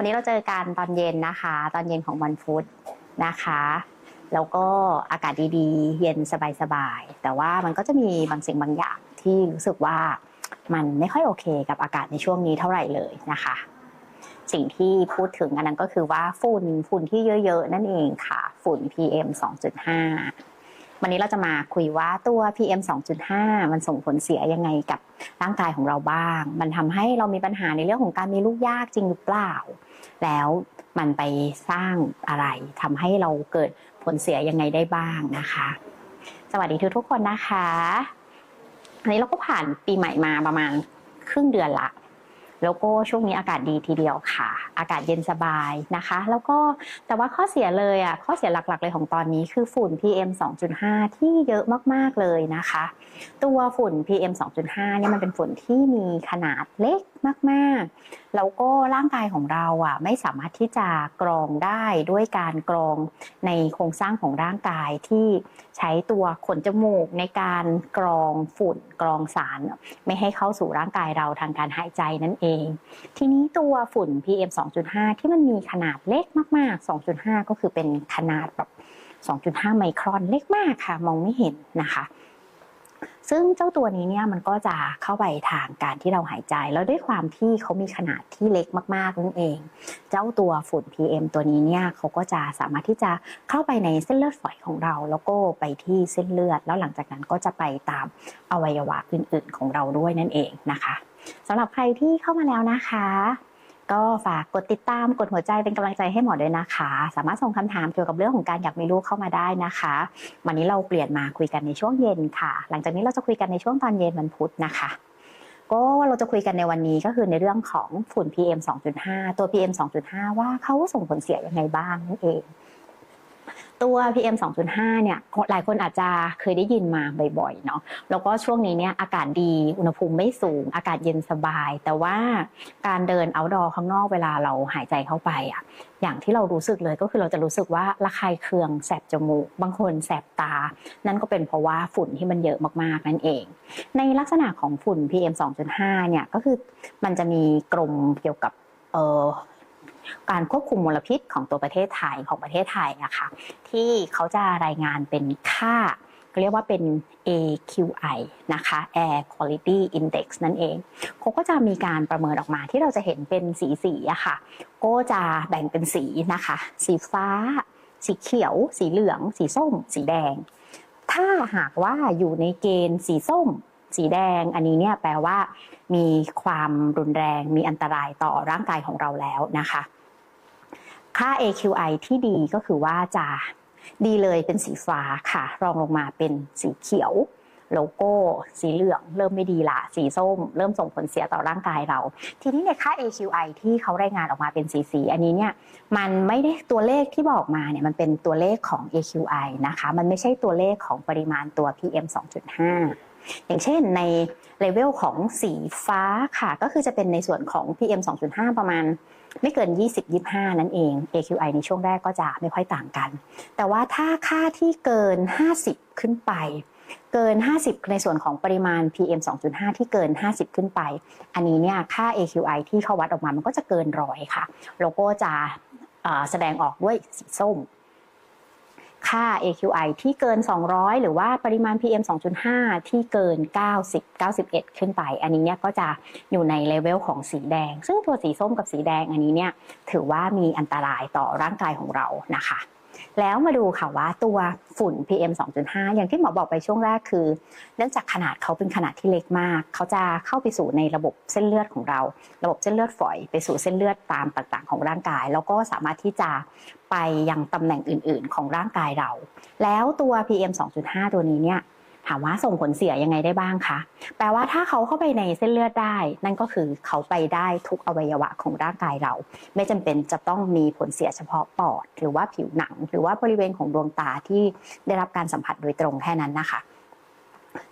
วันนี้เราเจอกันตอนเย็นนะคะ ตอนเย็นของวันพุธนะคะ แล้วก็อากาศดีๆ เย็นสบายๆ แต่ว่ามันก็จะมีบางสิ่งบางอย่างที่รู้สึกว่ามันไม่ค่อยโอเคกับอากาศในช่วงนี้เท่าไหร่เลยนะคะ สิ่งที่พูดถึงอันนั้นก็คือว่าฝุ่นฝุ่นที่เยอะๆ นั่นเองค่ะ ฝุ่น PM 2.5 วันนี้เราจะมาคุยว่าตัว PM 2.5 มันส่งผลเสียยังไงกับร่างกายของเราบ้าง มันทำให้เรามีปัญหาในเรื่องของการมีลูกยากจริงหรือเปล่า แล้วมันไปสร้างอะไรทำให้เราเกิดผลเสียยังไงได้บ้างนะคะ สวัสดีทุกทุกคนนะคะอันนี้เราก็ผ่านปีใหม่มาประมาณครึ่งเดือนละ แล้วก็ช่วงนี้อากาศดีทีเดียวค่ะ อากาศเย็นสบายนะคะ แล้วก็แต่ว่าข้อเสียเลยอะข้อเสียหลักๆเลยของตอนนี้คือฝุ่น PM 2.5 ที่เยอะมากๆเลยนะคะ ตัวฝุ่น PM 2.5เนี่ยมันเป็นฝุ่นที่มีขนาดเล็ก มากๆ แล้วก็ร่างกายของเราอะไม่สามารถที่จะกรองได้ด้วยการกรองในโครงสร้างของร่างกายที่ใช้ตัวขนจมูกในการกรองฝุ่นกรองสาร ไม่ให้เข้าสู่ร่างกายเราทางการหายใจนั่นเอง ทีนี้ตัวฝุ่น PM 2.5 ที่มันมีขนาดเล็กมาก ๆ 2.5 ก็คือเป็นขนาดแบบ2.5 ไมครอนเล็กมากค่ะ มองไม่เห็นนะคะ ซึ่งเจ้าตัวนี้เนี่ยมันก็จะเข้าไปทางการที่เราหายใจ แล้วด้วยความที่เขามีขนาดที่เล็กมากๆนั่นเอง เจ้าตัวฝุ่น PM ตัวนี้เนี่ยเขาก็จะสามารถที่จะเข้าไปในเส้นเลือดฝอยของเรา แล้วก็ไปที่เส้นเลือด แล้วหลังจากนั้นก็จะไปตามอวัยวะอื่น ๆ ของเราด้วยนั่นเองนะคะสำหรับใครที่เข้ามาแล้วนะคะ ก็ฝากกดติดตามกดหัวใจเป็นกำลังใจให้หมอด้วยนะคะ สามารถส่งคำถามเกี่ยวกับเรื่องของการอยากมีลูกเข้ามาได้นะคะ วันนี้เราเปลี่ยนมาคุยกันในช่วงเย็นค่ะ หลังจากนี้เราจะคุยกันในช่วงตอนเย็นวันพุธนะคะ ก็เราจะคุยกันในวันนี้ก็คือในเรื่องของฝุ่น PM 2.5 ตัว PM 2.5 ว่าเขาส่งผลเสียยังไงบ้างนั่นเอง ตัว PM 2.5 เนี่ยหลายคนอาจจะเคยได้ยินมาบ่อยๆเนาะแล้วก็ช่วงนี้เนี่ยอากาศดีอุณหภูมิไม่สูง อากาศเย็นสบาย แต่ว่าการเดิน outdoor ข้างนอกเวลาเราหายใจเข้าไปอะอย่างที่เรารู้สึกเลยก็คือเราจะรู้สึกว่าระคายเคืองแสบจมูก บางคนแสบตา นั่นก็เป็นเพราะว่าฝุ่นที่มันเยอะมากๆนั่นเอง ในลักษณะของฝุ่น PM 2.5 เนี่ยก็คือมันจะมีกรมเกี่ยวกับเออ การควบคุมมลพิษของตัวประเทศไทยของประเทศไทยอะคะที่เขาจะรายงานเป็นค่าเรียกว่าเป็น AQI นะคะ Air Quality Index นั่นเองเขาก็จะมีการประเมินออกมาที่เราจะเห็นเป็นสีสีอะค่ะ ก็จะแบ่งเป็นสีนะคะ สีฟ้า สีเขียว สีเหลือง สีส้ม สีแดง ถ้าหากว่าอยู่ในเกณฑ์สีส้ม สีแดง อันนี้เนี่ยแปลว่า มีความรุนแรงมีอันตรายต่อร่างกายของเราแล้วนะคะ ค่า AQI ที่ดีก็คือว่าจะดีเลยเป็นสีฟ้าค่ะ รองลงมาเป็นสีเขียวโลโก้ สีเหลือง เริ่มไม่ดีละ สีส้ม เริ่มส่งผลเสียต่อร่างกายเรา ทีนี้ในค่า AQI ที่เขารายงานออกมาเป็นสีสีอันนี้เนี่ยมันไม่ได้ตัวเลขที่บอกมาเนี่ยมันเป็นตัวเลขของ AQI นะคะ มันไม่ใช่ตัวเลขของปริมาณตัว PM 2.5 อย่างเช่นในเลเวลของสีฟ้าค่ะก็คือจะเป็นในส่วนของ PM 2.5 ประมาณไม่เกิน 20-25 นั่นเอง AQI ในช่วงแรกก็จะไม่ค่อยต่างกัน แต่ว่าถ้าค่าที่เกิน 50 ขึ้นไป เกิน 50 ในส่วนของปริมาณ PM 2.5 ที่เกิน 50 ขึ้นไป อันนี้เนี่ยค่า AQI ที่เขาวัดออกมามันก็จะเกินร้อยค่ะแล้วก็จะแสดงออกด้วยสีส้ม ค่า AQI ที่เกิน 200 หรือว่าปริมาณ PM 2.5 ที่เกิน 90 91 ขึ้นไป อันนี้เนี่ยก็จะอยู่ในเลเวลของสีแดง ซึ่งตัวสีส้มกับสีแดงอันนี้เนี่ยถือว่ามีอันตรายต่อร่างกายของเรานะคะ แล้วมาดูค่ะว่าตัวฝุ่น PM 2.5 อย่างที่หมอบอกไปช่วงแรกคือ เนื่องจากขนาดเขาเป็นขนาดที่เล็กมาก เขาจะเข้าไปสู่ในระบบเส้นเลือดของเรา ระบบเส้นเลือดฝอย ไปสู่เส้นเลือดตามต่างๆ ของร่างกาย แล้วก็สามารถที่จะไปยังตำแหน่งอื่น ๆ ของร่างกายเรา แล้วตัว PM 2.5 ตัวนี้เนี่ย ถามว่าส่งผลเสียยังไงได้บ้างคะ แปลว่าถ้าเขาเข้าไปในเส้นเลือดได้ นั่นก็คือเขาไปได้ทุกอวัยวะของร่างกายเรา ไม่จำเป็นจะต้องมีผลเสียเฉพาะปอด หรือว่าผิวหนัง หรือว่าบริเวณของดวงตาที่ได้รับการสัมผัสโดยตรงแค่นั้นนะคะ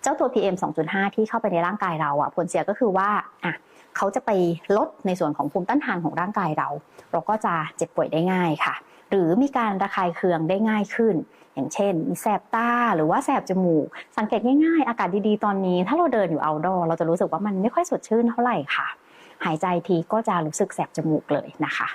เจ้าตัว PM 2.5 ที่เข้าไปในร่างกายเราอะผลเสียก็คือว่าอะเขาจะไปลดในส่วนของภูมิต้านทานของร่างกายเรา เราก็จะเจ็บป่วยได้ง่ายค่ะ หรือมีการระคายเคืองได้ง่ายขึ้น อย่างเช่น มีแสบตาหรือว่าแสบจมูก สังเกตง่ายๆ อากาศดีๆ ตอนนี้ ถ้าเราเดินอยู่ outdoor เราจะรู้สึกว่ามันไม่ค่อยสดชื่นเท่าไหร่ค่ะ หายใจทีก็จะรู้สึกแสบจมูกเลยนะคะ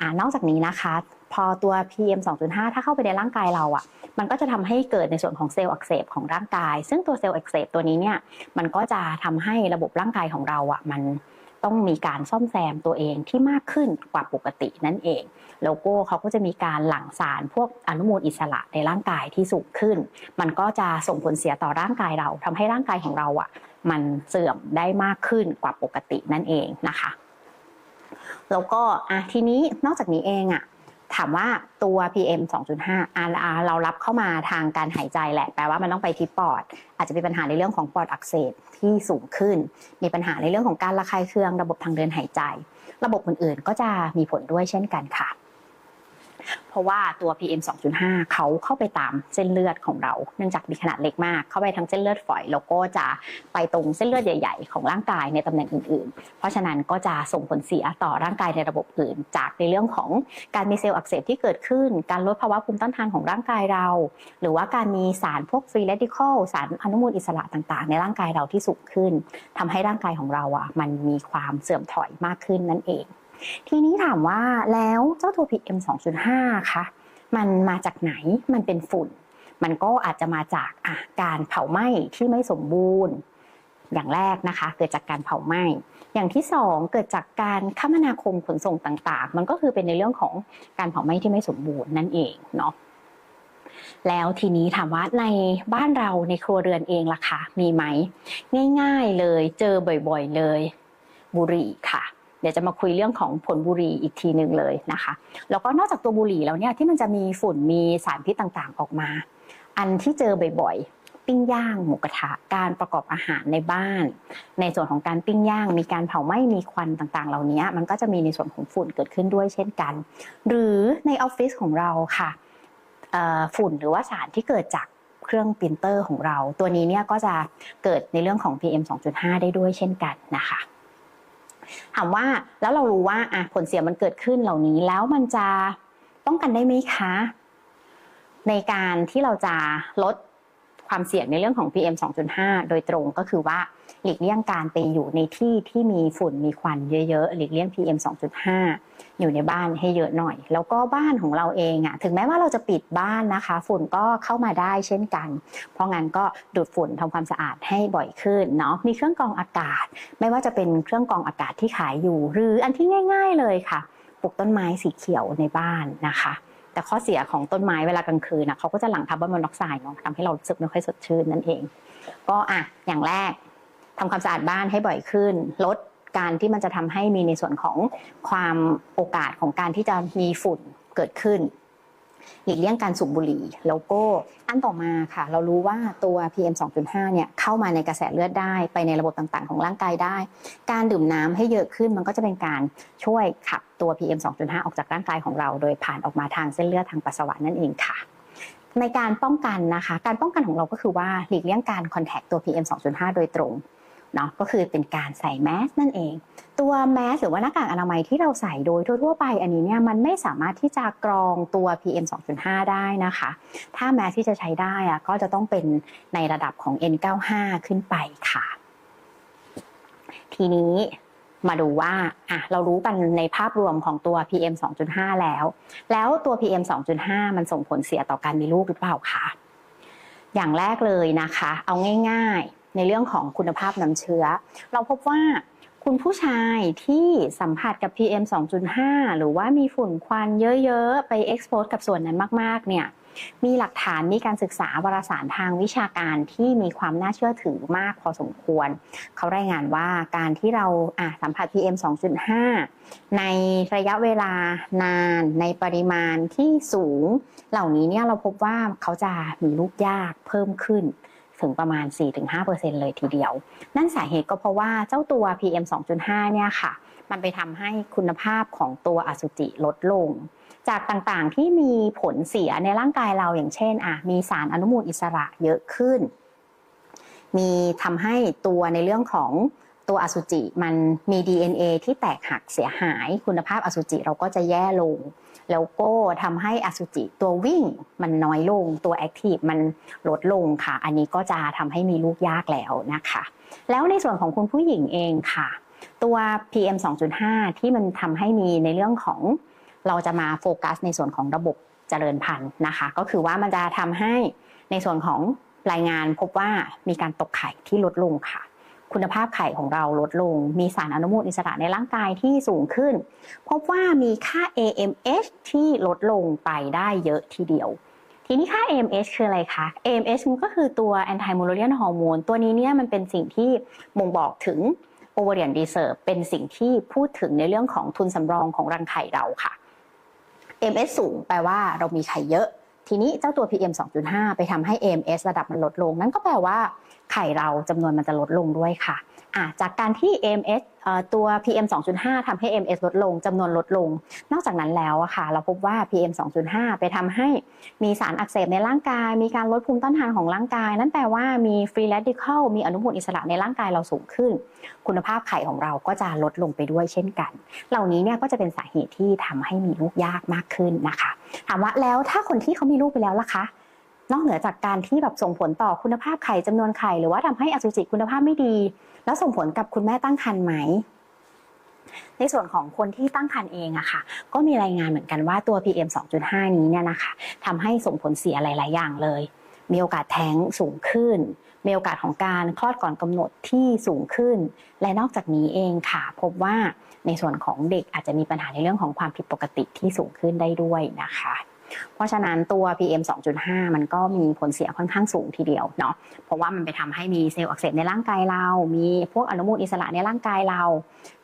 อนอกจากนี้นะคะพอตัว PM 2.5 ถ้าเข้าไปในร่างกายเราอะ มันก็จะทำให้เกิดในส่วนของเซลล์อักเสบของร่างกาย ซึ่งตัวเซลล์อักเสบตัวนี้เนี่ย มันก็จะทำให้ระบบร่างกายของเราอะ มัน ต้องมีการซ่อมแซมตัวเองที่มากขึ้นกว่าปกตินั่นเองแล้วก็เขาก็จะมีการหลั่งสารพวกอนุมูลอิสระในร่างกายที่สูงขึ้น มันก็จะส่งผลเสียต่อร่างกายเราทำให้ร่างกายของเราอะมันเสื่อมได้มากขึ้นกว่าปกตินั่นเองนะคะ แล้วก็อะทีนี้นอกจากนี้เองอะ ถามว่าตัว PM 2.5อะเรารับเข้ามาทางการหายใจแหละ แปลว่ามันต้องไปที่ปอด อาจจะมีปัญหาในเรื่องของปอดอักเสบที่สูงขึ้น มีปัญหาในเรื่องของการระคายเคืองระบบทางเดินหายใจ ระบบอื่นๆ ก็จะมีผลด้วยเช่นกันค่ะ ราะว่าตัว PM 2.5 เขาเข้าไปตามเส้นเลือดของเรา เนื่องจากมีขนาดเล็กมาก เข้าไปทั้งเส้นเลือดฝอย แล้วก็จะไปตรงเส้นเลือดใหญ่ ๆ ของร่างกายในตำแหน่งอื่น ๆ เพราะฉะนั้นก็จะส่งผลเสียต่อร่างกายในระบบอื่น จากในเรื่องของการมีเซลล์อักเสบที่เกิดขึ้น การลดภาวะภูมิต้านทานของร่างกายเรา หรือว่าการมีสารพวกฟรีเรดิคอลสารอนุมูลอิสระต่าง ๆ ในร่างกายเราที่สูงขึ้นทำให้ร่างกายของเราอะมันมีความเสื่อมถอยมากขึ้นนั่นเอง ทีนี้ถามว่าแล้วเจ้าตัว PM 2.5คะมันมาจากไหนมันเป็นฝุ่น มันก็อาจจะมาจากอะการเผาไหม้ที่ไม่สมบูรณ์ อย่างแรกนะคะ เกิดจากการเผาไหม้อย่างที่สองเกิดจากการคมนาคมขนส่งต่างๆ มันก็คือเป็นในเรื่องของการเผาไหม้ที่ไม่สมบูรณ์นั่นเองเนาะแล้วทีนี้ถามว่าในบ้านเราในครัวเรือนเองล่ะคะมีไหม ง่าย ๆเลยเจอบ่อยๆเลย บุหรี่ค่ะ ดี๋ยวจะมาคุยเรื่องของผลบุหรี่อีกทีหนึ่งเลยนะคะ แล้วก็นอกจากตัวบุหรี่แล้วเนี่ยที่มันจะมีฝุ่นมีสารพิษต่างๆออกมา อันที่เจอบ่อยๆ ปิ้งย่างหมูกระทะการประกอบอาหารในบ้าน ในส่วนของการปิ้งย่างมีการเผาไหม้มีควันต่างๆ เหล่านี้มันก็จะมีในส่วนของฝุ่นเกิดขึ้นด้วยเช่นกัน หรือในออฟฟิศของเราค่ะฝุ่นหรือว่าสารที่เกิดจากเครื่องปรินเตอร์ของเรา ตัวนี้เนี่ยก็จะเกิดในเรื่องของ PM 2.5 ได้ด้วยเช่นกันนะคะ ถามว่าแล้วเรารู้ว่าอะผลเสียมันเกิดขึ้นเหล่านี้แล้วมันจะป้องกันได้ไหมคะ ในการที่เราจะลด ความเสี่ยงในเรื่องของ PM 2.5 โดยตรงก็คือว่าหลีกเลี่ยงการไปอยู่ในที่ที่มีฝุ่นมีควันเยอะๆ หลีกเลี่ยง PM 2.5 อยู่ในบ้านให้เยอะหน่อย แล้วก็บ้านของเราเองอะถึงแม้ว่าเราจะปิดบ้านนะคะ ฝุ่นก็เข้ามาได้เช่นกัน เพราะงั้นก็ดูดฝุ่นทำความสะอาดให้บ่อยขึ้นเนาะมีเครื่องกรองอากาศ ไม่ว่าจะเป็นเครื่องกรองอากาศที่ขายอยู่ หรืออันที่ง่าย ๆเลยค่ะ ปลูกต้นไม้สีเขียวในบ้านนะคะ แต่ข้อเสียของต้นไม้เวลากลางคืนนะเขาก็จะหลั่งคาร์บอนมอนอกไซด์เนาะทำให้เรารู้สึกไม่ค่อยสดชื่นนั่นเอง ก็อะอย่างแรกทำความสะอาดบ้านให้บ่อยขึ้น ลดการที่มันจะทำให้มีในส่วนของความโอกาสของการที่จะมีฝุ่นเกิดขึ้น หลีกเลี่ยงการสูบบุหรี่ แล้วก็อันต่อมาค่ะ เรารู้ว่าตัว PM 2.5เนี่ยเข้ามาในกระแสเลือดได้ไปในระบบต่างๆ ของร่างกายได้ การดื่มน้ำให้เยอะขึ้นมันก็จะเป็นการช่วยขับตัว PM 2.5 ออกจากร่างกายของเรา โดยผ่านออกมาทางเส้นเลือดทางปัสสาวะนั่นเองค่ะในการป้องกันนะคะ การป้องกันของเราก็คือว่าหลีกเลี่ยงการคอนแทคตัว PM 2.5 โดยตรง เนาะก็คือเป็นการใส่แมสนั่นเอง ตัวแมสหรือว่าหน้ากากอนามัยที่เราใส่โดยทั่วๆไป อันนี้เนี่ยมันไม่สามารถที่จะกรองตัว PM 2.5 ได้นะคะ ถ้าแมสที่จะใช้ได้อะก็จะต้องเป็นในระดับของ N95 ขึ้นไปค่ะ ทีนี้มาดูว่าอะเรารู้กันในภาพรวมของตัว PM 2.5 แล้ว แล้วตัว PM 2.5 มันส่งผลเสียต่อการมีลูกหรือเปล่าคะอย่างแรกเลยนะคะ เอาง่าย ในเรื่องของคุณภาพน้ำเชื้อ เราพบว่าคุณผู้ชายที่สัมผัสกับ PM 2.5 หรือว่ามีฝุ่นควันเยอะ ๆ ไป expose กับส่วนนั้นมากๆ เนี่ยมีหลักฐานมีการศึกษาวารสารทางวิชาการที่มีความน่าเชื่อถือมากพอสมควร เขารายงานว่าการที่เราสัมผัส PM 2.5 ในระยะเวลานานในปริมาณที่สูง เหล่านี้เนี่ยเราพบว่าเขาจะมีลูกยากเพิ่มขึ้น ถึงประมาณ 4-5%เลยทีเดียว นั่นสาเหตุก็เพราะว่าเจ้าตัว PM 2.5 เนี่ยค่ะ มันไปทำให้คุณภาพของตัวอสุจิลดลง จากต่างๆที่มีผลเสียในร่างกายเราอย่างเช่นอะมีสารอนุมูลอิสระเยอะขึ้น มีทำให้ตัวในเรื่องของตัวอสุจิมันมี DNA ที่แตกหักเสียหาย คุณภาพอสุจิเราก็จะแย่ลง แล้วก็ทำให้อสุจิตัววิ่งมันน้อยลงตัวแอคทีฟมันลดลงค่ะ อันนี้ก็จะทำให้มีลูกยากแล้วนะคะ แล้วในส่วนของคุณผู้หญิงเองค่ะ ตัว PM 2.5 ที่มันทำให้มีในเรื่องของเราจะมาโฟกัสในส่วนของระบบเจริญพันธุ์นะคะ ก็คือว่ามันจะทำให้ในส่วนของรายงานพบว่ามีการตกไข่ที่ลดลงค่ะ คุณภาพไข่ของเราลดลง มีสารอนุมูลอิสระในร่างกายที่สูงขึ้น พบว่ามีค่า AMH ที่ลดลงไปได้เยอะทีเดียว ทีนี้ค่า AMH คืออะไรคะ AMH มันก็คือตัว anti mullerian hormone ตัวนี้เนี่ยมันเป็นสิ่งที่บ่งบอกถึง ovarian reserve เป็นสิ่งที่พูดถึงในเรื่องของทุนสำรองของรังไข่เราค่ะ AMH สูงแปลว่าเรามีไข่เยอะ ทีนี้เจ้าตัว PM 2.5 ไปทำให้ AMS ระดับมันลดลง นั่นก็แปลว่าไข่เราจำนวนมันจะลดลงด้วยค่ะอะ จากการที่ AMS เอ่อตัว PM 2.5ทำให้ AMS ลดลงจำนวนลดลง นอกจากนั้นแล้วอะค่ะ เราพบว่า PM 2.5 ไปทำให้มีสารอักเสบในร่างกาย มีการลดภูมิต้านทานของร่างกาย นั่นแปลว่ามี free radical มีอนุมูลอิสระในร่างกายเราสูงขึ้น คุณภาพไข่ของเราก็จะลดลงไปด้วยเช่นกัน เหล่านี้เนี่ยก็จะเป็นสาเหตุที่ทำให้มีลูกยากมากขึ้นนะคะ ถามว่าแล้วถ้าคนที่เขามีลูกไปแล้วล่ะคะ นอกเหนือจากการที่แบบส่งผลต่อคุณภาพไข่จำนวนไข่หรือว่าทำให้อสุจิคุณภาพไม่ดี แล้วส่งผลกับคุณแม่ตั้งครรภ์ไหม ในส่วนของคนที่ตั้งครรภ์เองอะค่ะ ก็มีรายงานเหมือนกันว่าตัว PM 2.5 นี้เนี่ยนะคะทำให้ส่งผลเสียหลาย ๆ อย่างเลย มีโอกาสแท้งสูงขึ้นมีโอกาสของการคลอดก่อนกำหนดที่สูงขึ้น และนอกจากนี้เองค่ะ พบว่าในส่วนของเด็กอาจจะมีปัญหาในเรื่องของความผิดปกติที่สูงขึ้นได้ด้วยนะคะ เพราะฉะนั้นตัว PM 2.5 มันก็มีผลเสียค่อนข้างสูงทีเดียวเนาะเพราะว่ามันไปทำให้มีเซลล์อักเสบในร่างกายเรา มีพวกอนุมูลอิสระในร่างกายเรา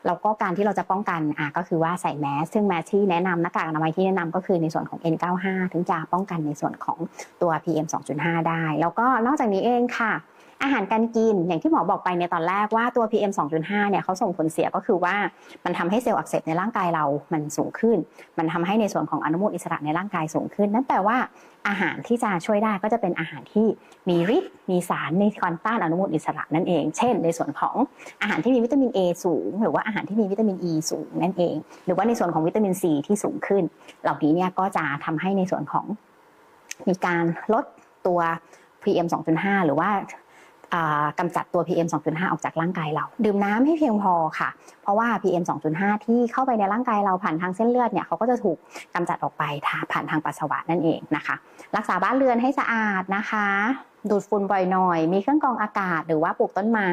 แล้วก็การที่เราจะป้องกันอะก็คือว่าใส่แมสซึ่งแมสที่แนะนำหน้ากากอนามัยที่แนะนำก็คือในส่วนของ N95 ถึงจะป้องกันในส่วนของตัว PM 2.5 ได้ แล้วก็นอกจากนี้เองค่ะ อาหารการกินอย่างที่หมอบอกไปในตอนแรกว่าตัว PM 2.5เนี่ยเขาส่งผลเสียก็คือว่ามันทำให้เซลล์อักเสบในร่างกายเรามันสูงขึ้น มันทำให้ในส่วนของอนุมูลอิสระในร่างกายสูงขึ้น นั่นแปลว่าอาหารที่จะช่วยได้ก็จะเป็นอาหารที่มีฤทธิ์มีสารในการต้านอนุมูลอิสระนั่นเอง เช่น ในส่วนของอาหารที่มีวิตามิน A สูง หรือว่าอาหารที่มีวิตามิน E สูงนั่นเอง หรือว่าในส่วนของวิตามิน C ที่สูงขึ้น เหล่านี้เนี่ยก็จะทำให้ในส่วนของมีการลดตัว PM 2.5 หรือว่า กำจัดตัว PM 2.5 ออกจากร่างกายเรา ดื่มน้ำให้เพียงพอค่ะ เพราะว่า PM 2.5 ที่เข้าไปในร่างกายเราผ่านทางเส้นเลือดเนี่ยเขาก็จะถูกกำจัดออกไปผ่านทางปัสสาวะนั่นเองนะคะ รักษาบ้านเรือนให้สะอาดนะคะ ดูดฝุ่นบ่อยหน่อย มีเครื่องกรองอากาศหรือว่าปลูกต้นไม้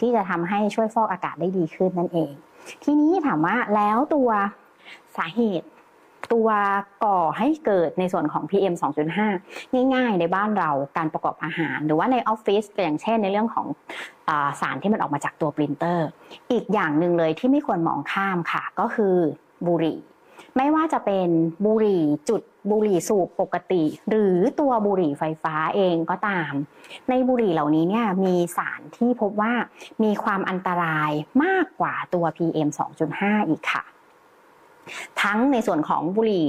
ที่จะทำให้ช่วยฟอกอากาศได้ดีขึ้นนั่นเอง ทีนี้ถามว่าแล้วตัวสาเหตุ ตัวก่อให้เกิดในส่วนของ PM 2.5 ง่ายๆ ในบ้านเราการประกอบอาหาร หรือว่าในออฟฟิศอย่างเช่นในเรื่องของอาสารที่มันออกมาจากตัวปรินเตอร์ อีกอย่างหนึ่งเลยที่ไม่ควรมองข้ามค่ะ ก็คือบุหรี่ ไม่ว่าจะเป็นบุหรี่จุดบุหรี่สูบปกติ หรือตัวบุหรี่ไฟฟ้าเองก็ตาม ในบุหรี่เหล่านี้เนี่ยมีสารที่พบว่ามีความอันตรายมากกว่าตัว PM 2.5 อีกค่ะ ทั้งในส่วนของบุหรี่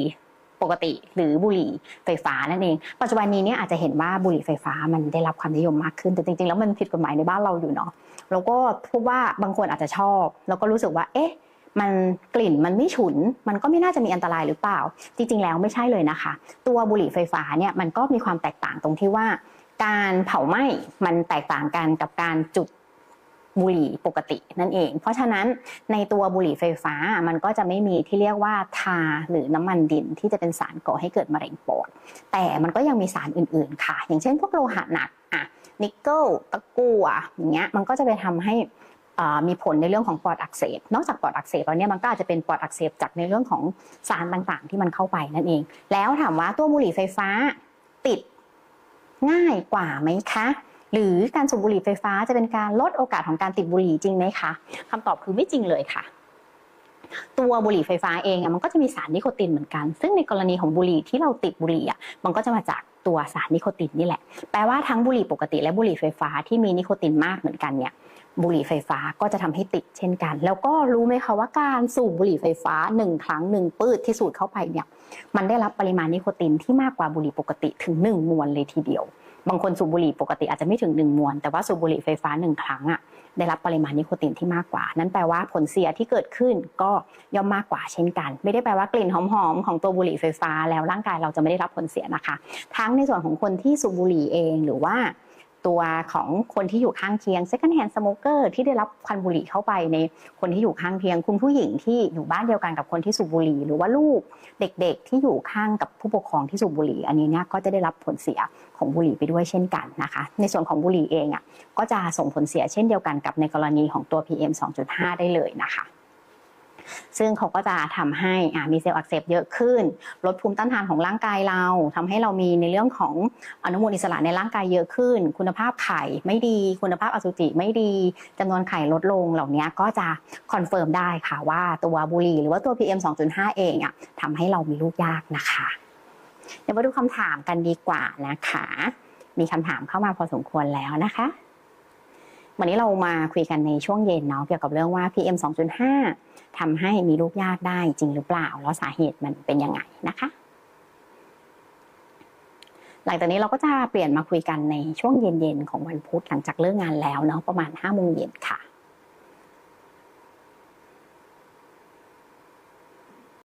ปกติหรือบุหรี่ไฟฟ้านั่นเอง ปัจจุบันนี้เนี่ยอาจจะเห็นว่าบุหรี่ไฟฟ้ามันได้รับความนิยมมากขึ้นแต่จริงๆ แล้วมันผิดกฎหมายในบ้านเราอยู่เนาะแล้วก็พบว่าบางคนอาจจะชอบ แล้วก็รู้สึกว่าเอ๊ะมันกลิ่นมันไม่ฉุน มันก็ไม่น่าจะมีอันตรายหรือเปล่า จริง ๆ แล้วไม่ใช่เลยนะคะ ตัวบุหรี่ไฟฟ้าเนี่ยมันก็มีความแตกต่างตรงที่ว่า การเผาไหม้มันแตกต่างกันกับการจุด บุหรี่ปกตินั่นเอง เพราะฉะนั้นในตัวบุหรี่ไฟฟ้ามันก็จะไม่มีที่เรียกว่าทาหรือน้ำมันดินที่จะเป็นสารก่อให้เกิดมะเร็งปอด แต่มันก็ยังมีสารอื่นๆค่ะ อย่างเช่นพวกโลหะหนักอะนิกเกิลตะกั่วอย่างเงี้ยมันก็จะไปทำให้มีผลในเรื่องของปอดอักเสบ นอกจากปอดอักเสบแล้วเนี่ยมันก็อาจจะเป็นปอดอักเสบจากในเรื่องของสารต่างๆ ที่มันเข้าไปนั่นเอง แล้วถามว่าตัวบุหรี่ไฟฟ้าติดง่ายกว่าไหมคะ หรือการสูบบุหรี่ไฟฟ้าจะเป็นการลดโอกาสของการติดบุหรี่จริงไหมคะคำตอบคือไม่จริงเลยค่ะตัวบุหรี่ไฟฟ้าเองมันก็จะมีสารนิโคตินเหมือนกัน ซึ่งในกรณีของบุหรี่ที่เราติดบุหรี่อะมันก็จะมาจากตัวสารนิโคตินนี่แหละ แปลว่าทั้งบุหรี่ปกติและบุหรี่ไฟฟ้าที่มีนิโคตินมากเหมือนกันเนี่ยบุหรี่ไฟฟ้าก็จะทำให้ติดเช่นกัน แล้วก็รู้ไหมคะว่าการสูบบุหรี่ไฟฟ้าหนึ่งครั้งหนึ่งปืดที่สูดเข้าไปเนี่ยมันได้รับปริมาณนิโคตินที่มากกว่าบุหรี่ปกติถึงหนึ่งมวลเลยทีเดียว บางคนสูบบุหรี่ปกติอาจจะไม่ถึงหนึ่งมวน แต่ว่าสูบบุหรี่ไฟฟ้าหนึ่งครั้งอะได้รับปริมาณนิโคตินที่มากกว่า นั่นแปลว่าผลเสียที่เกิดขึ้นก็ย่อมมากกว่าเช่นกัน ไม่ได้แปลว่ากลิ่นหอมๆของตัวบุหรี่ไฟฟ้าแล้วร่างกายเราจะไม่ได้รับผลเสียนะคะ ทั้งในส่วนของคนที่สูบบุหรี่เองหรือว่า ตัวของคนที่อยู่ข้างเคียง second hand smoker ที่ได้รับควันบุหรี่เข้าไปในคนที่อยู่ข้างเคียง คุณผู้หญิงที่อยู่บ้านเดียวกันกับคนที่สูบบุหรี่ หรือว่าลูกเด็กๆ ที่อยู่ข้างกับผู้ปกครองที่สูบบุหรี่ อันนี้เนี่ยก็จะได้รับผลเสียของบุหรี่ไปด้วยเช่นกันนะคะ ในส่วนของบุหรี่เองอะก็จะส่งผลเสียเช่นเดียวกันกับในกรณีของตัว PM 2.5 ได้เลยนะคะ ซึ่งเขาก็จะทำให้มีเซลล์อักเสบเยอะขึ้น ลดภูมิต้านทานของร่างกายเราทำให้เรามีในเรื่องของอนุมูลอิสระในร่างกายเยอะขึ้น คุณภาพไข่ไม่ดี คุณภาพอสุจิไม่ดีจำนวนไข่ลดลงเหล่านี้ก็จะคอนเฟิร์มได้ค่ะว่าตัวบุหรี่หรือว่าตัว PM 2.5 เองอะทำให้เรามีลูกยากนะคะ เดี๋ยวมาดูคำถามกันดีกว่านะคะ มีคำถามเข้ามาพอสมควรแล้วนะคะวันนี้เรามาคุยกันในช่วงเย็นเนาะเกี่ยวกับเรื่องว่า PM 2.5 ทำให้มีลูกยากได้จริงหรือเปล่า แล้วสาเหตุมันเป็นยังไงนะคะ หลังจากนี้เราก็จะเปลี่ยนมาคุยกันในช่วงเย็นๆของวันพุธหลังจากเลิกงานแล้วเนาะประมาณ5โมงเย็นค่ะ